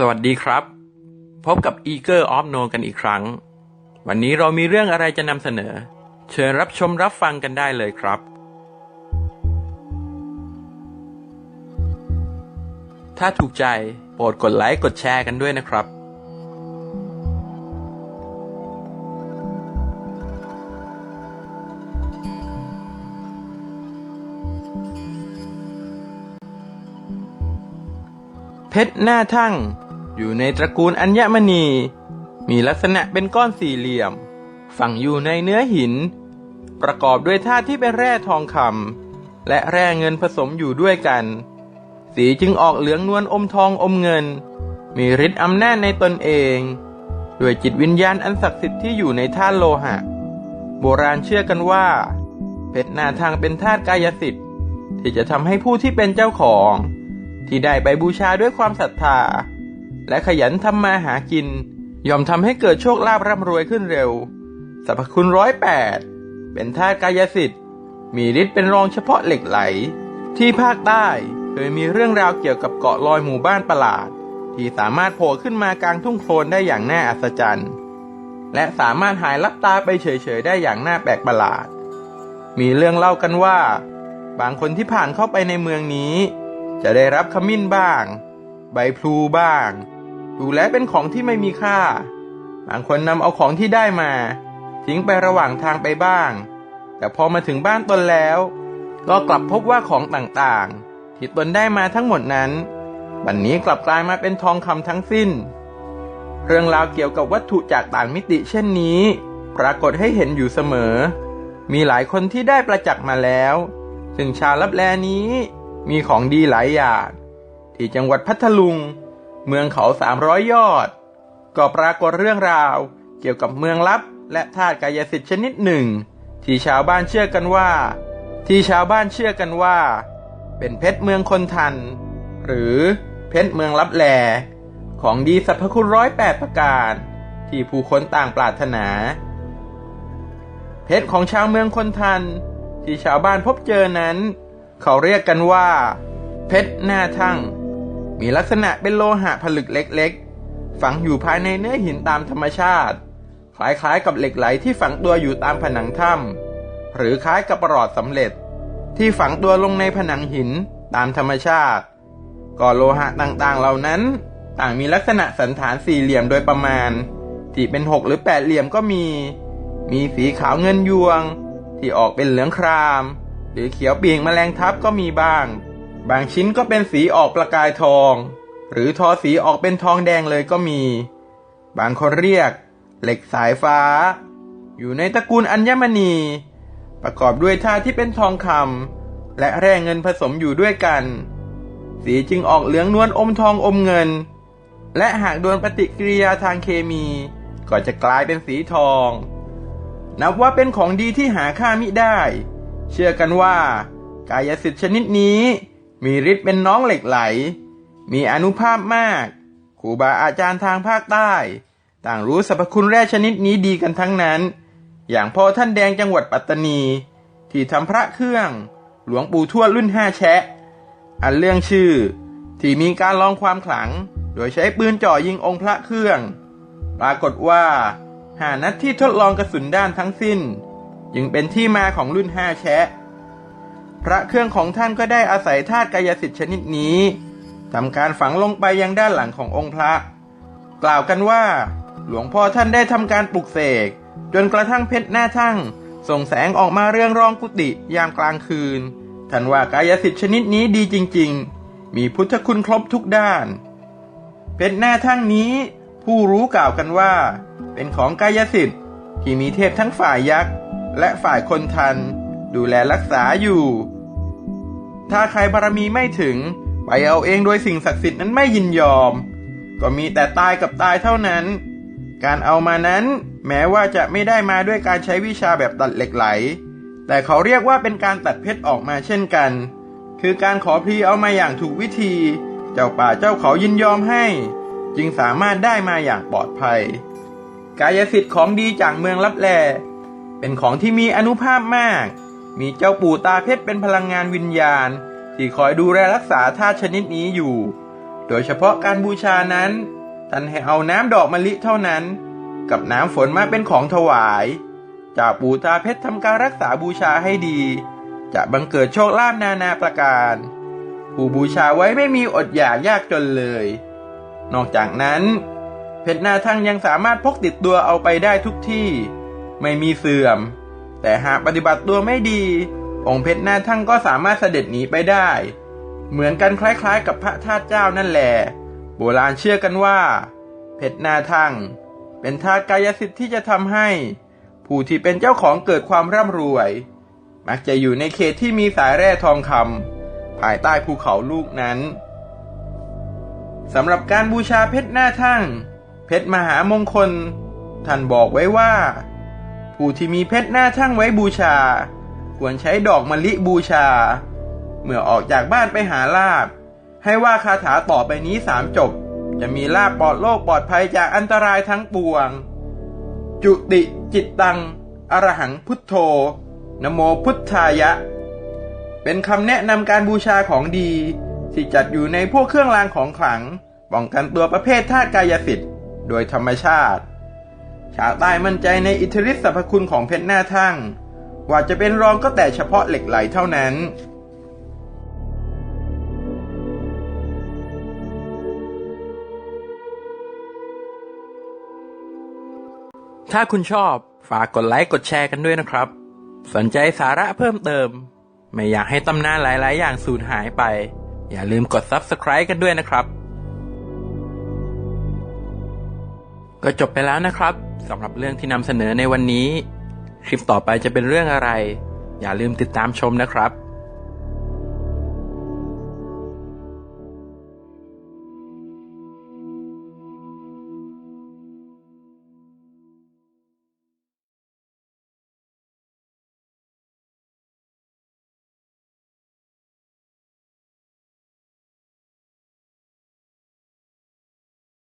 สวัสดีครับ พบกับ Eager of No กันอีกครั้ง วันนี้เรามีเรื่องอะไรจะนำเสนอ เชิญรับชมรับฟังกันได้เลยครับ ถ้าถูกใจโปรดกดไลค์กดแชร์กันด้วยนะครับ เพชรหน้าทั่ง อยู่ในตระกูลอัญมณี มีลักษณะเป็นก้อนสี่เหลี่ยม ฝังอยู่ในเนื้อหิน ประกอบด้วยธาตุที่เป็นแร่ทองคำและแร่เงินผสมอยู่ด้วยกัน สีจึงออกเหลืองนวลอมทองอมเงิน มีฤทธิ์อำนาจในตนเองด้วยจิตวิญญาณอันศักดิ์สิทธิ์ที่อยู่ในธาตุโลหะ โบราณเชื่อกันว่า เพชรนาทางเป็นธาตุกายสิทธิ์ที่จะทำให้ผู้ที่เป็นเจ้าของ ที่ได้ไปบูชาด้วยความศรัทธา และขยันทำมาหากิน ย่อมทำให้เกิดโชคลาภร่ำรวยขึ้นเร็วสรรพคุณร้อยแปดเป็นธาตุกายสิทธิ์ มีฤทธิ์เป็นรองเฉพาะเหล็กไหล ที่ภาคใต้เคยมีเรื่องราวเกี่ยวกับเกาะลอยหมู่บ้านประหลาด ที่สามารถโผล่ขึ้นมากลางทุ่งโคลนได้อย่างน่าอัศจรรย์ และสามารถหายลับตาไปเฉยๆได้อย่างน่าแปลกประหลาด มีเรื่องเล่ากันว่า บางคนที่ผ่านเข้าไปในเมืองนี้ จะได้รับขมิ้นบ้าง ใบพลูบ้าง ดูแลเป็นของที่ไม่มีค่า บางคนนำเอาของที่ได้มา ทิ้งไประหว่างทางไปบ้าง แต่พอมาถึงบ้านตนแล้ว ก็กลับพบว่าของต่างๆ ที่ตนได้มาทั้งหมดนั้น บันนี้กลับกลายมาเป็นทองคำทั้งสิ้น เรื่องราวเกี่ยวกับวัตถุจากต่างมิติเช่นนี้ ปรากฏให้เห็นอยู่เสมอ มีหลายคนที่ได้ประจักษ์มาแล้วซึ่งชาวลับแลนี้มีของดีหลายอย่างที่จังหวัดพัทลุง เมืองเขาสามร้อยยอด ก็ปรากฏเรื่องราวเกี่ยวกับเมืองลับ และธาตุกายสิทธิ์ชนิดหนึ่ง ที่ชาวบ้านเชื่อกันว่า ที่ชาวบ้านเชื่อกันว่า เป็นเพชรเมืองคนทัน หรือเพชรเมืองลับแล ของดีสรรพคุณร้อยแปดประการ ที่ผู้คนต่างปรารถนา เพชรของชาวเมืองคนทัน ที่ชาวบ้านพบเจอนั้น เขาเรียกกันว่า เพชรหน้าทั่ง มีลักษณะเป็นโลหะผลึกเล็กๆ ฝังอยู่ภายในเนื้อหินตามธรรมชาติ คล้ายๆกับเหล็กไหลที่ฝังตัวอยู่ตามผนังถ้ำหรือคล้ายกับประหลอดสำเร็จ ที่ฝังตัวลงในผนังหินตามธรรมชาติก่อโลหะต่างๆเหล่านั้น ต่างมีลักษณะสันฐานสี่เหลี่ยมโดยประมาณ ที่เป็นหกหรือแปดเหลี่ยมก็มี มีสีขาวเงินยวง ที่ออกเป็นเหลืองคราม หรือเขียวปีกแมลงทับก็มีบ้าง บางชิ้นก็เป็นสีออกประกายทอง หรือทอสีออกเป็นทองแดงเลยก็มี บางคนเรียก เหล็กสายฟ้า อยู่ในตระกูลอัญมณี ประกอบด้วยธาตุที่เป็นทองคำและแร่เงินผสมอยู่ด้วยกัน สีจึงออกเหลืองนวลอมทองอมเงิน และหากโดนปฏิกิริยาทางเคมี ก็จะกลายเป็นสีทอง นับว่าเป็นของดีที่หาค่ามิได้ เชื่อกันว่ากายสิทธิ์ชนิดนี้ มีฤทธิ์เป็นน้องเหล็กไหล มีอนุภาพมาก ครูบาอาจารย์ทางภาคใต้ ต่างรู้สรรพคุณแร่ชนิดนี้ดีกันทั้งนั้น อย่างพ่อท่านแดงจังหวัดปัตตานี ที่ทำพระเครื่อง หลวงปู่ทวดรุ่นห้าแชะ อันเรื่องชื่อ ที่มีการลองความขลัง โดยใช้ปืนจ่อยิงองค์พระเครื่อง ปรากฏว่าหานัดที่ทดลองกระสุนด้านทั้งสิ้น จึงเป็นที่มาของรุ่นห้าแชะ พระเครื่องของท่านก็ได้อาศัยธาตุกายสิทธิ์ชนิดนี้ทำการฝังลงไปยังด้านหลังขององค์พระ กล่าวกันว่า หลวงพ่อท่านได้ทำการปลุกเสก จนกระทั่งเพชรหน้าทั่ง ส่งแสงออกมาเรื่องรองกุฏิยามกลางคืนท่านว่ากายสิทธิ์ชนิดนี้ดีจริง ๆ มีพุทธคุณครบทุกด้าน เพชรหน้าทั่งนี้ ผู้รู้กล่าวกันว่า เป็นของกายสิทธิ์ที่มีเทพทั้งฝ่ายยักษ์และฝ่ายคนทัน ดูแลรักษาอยู่ ถ้าใครบารมีไม่ถึง ไปเอาเองโดยสิ่งศักดิ์สิทธิ์นั้นไม่ยินยอม ก็มีแต่ตายกับตายเท่านั้น การเอามานั้นแม้ว่าจะไม่ได้มาด้วยการใช้วิชาแบบตัดเหล็กไหล แต่เขาเรียกว่าเป็นการตัดเพชรออกมาเช่นกัน คือการขอพลีเอามาอย่างถูกวิธี เจ้าป่าเจ้าเขายินยอมให้ จึงสามารถได้มาอย่างปลอดภัย กายสิทธิ์ของดีจากเมืองลับแล เป็นของที่มีอนุภาพมาก มีเจ้าปู่ตาเพชรเป็นพลังงานวิญญาณ ที่คอยดูแลรักษาธาตุชนิดนี้อยู่ โดยเฉพาะการบูชานั้น ท่านให้เอาน้ำดอกมะลิเท่านั้น กับน้ำฝนมาเป็นของถวาย จากปู่ตาเพชรทำการรักษาบูชาให้ดี จะบังเกิดโชคลาภนานาประการ ผู้บูชาไว้ไม่มีอดอยากยากจนเลย นอกจากนั้น เพชรนาทั่งยังสามารถพกติดตัวเอาไปได้ทุกที่ ไม่มีเสื่อม แต่หากปฏิบัติตัวไม่ดี องค์เพชรหน้าทั่งก็สามารถเสด็จหนีไปได้ เหมือนกันคล้ายๆ กับพระธาตุเจ้านั่นแหละโบราณเชื่อกันว่า เพชรหน้าทั่ง เป็นธาตุกายสิทธิ์ที่จะทำให้ ผู้ที่เป็นเจ้าของเกิดความร่ำรวย มักจะอยู่ในเขตที่มีสายแร่ทองคำภายใต้ภูเขาลูกนั้นสำหรับการบูชาเพชรหน้าทั่ง เพชรมหามงคล ท่านบอกไว้ว่า ผู้ที่มีเพชรหน้าทั่งไว้บูชา ควรใช้ดอกมะลิบูชา เมื่อออกจากบ้านไปหาลาบ ให้ว่าคาถาต่อไปนี้สามจบ จะมีลาบปลอดโรคปลอดภัยจากอันตรายทั้งปวง จุติจิตตัง อรหังพุทโธ นโมพุทธายะ เป็นคำแนะนำการบูชาของดี ที่จัดอยู่ในพวกเครื่องรางของขลังป้องกันตัวประเภทธาตุกายสิทธิ์ โดยธรรมชาติ ชาวใต้มั่นใจในอิทธิฤทธิสรรพคุณของเพชรหน้าทั่งว่าจะเป็นรองก็แต่เฉพาะเหล็กไหลเท่านั้นถ้าคุณชอบฝากกดไลค์กดแชร์กันด้วยนะครับ สนใจสาระเพิ่มเติม ไม่อยากให้ตำนานหลาย ๆ อย่างสูญหายไป อย่าลืมกด Subscribe กันด้วยนะครับ ก็จบไปแล้วนะครับสำหรับเรื่องที่นำเสนอในวันนี้ คลิปต่อไปจะเป็นเรื่องอะไร อย่าลืมติดตามชมนะครับ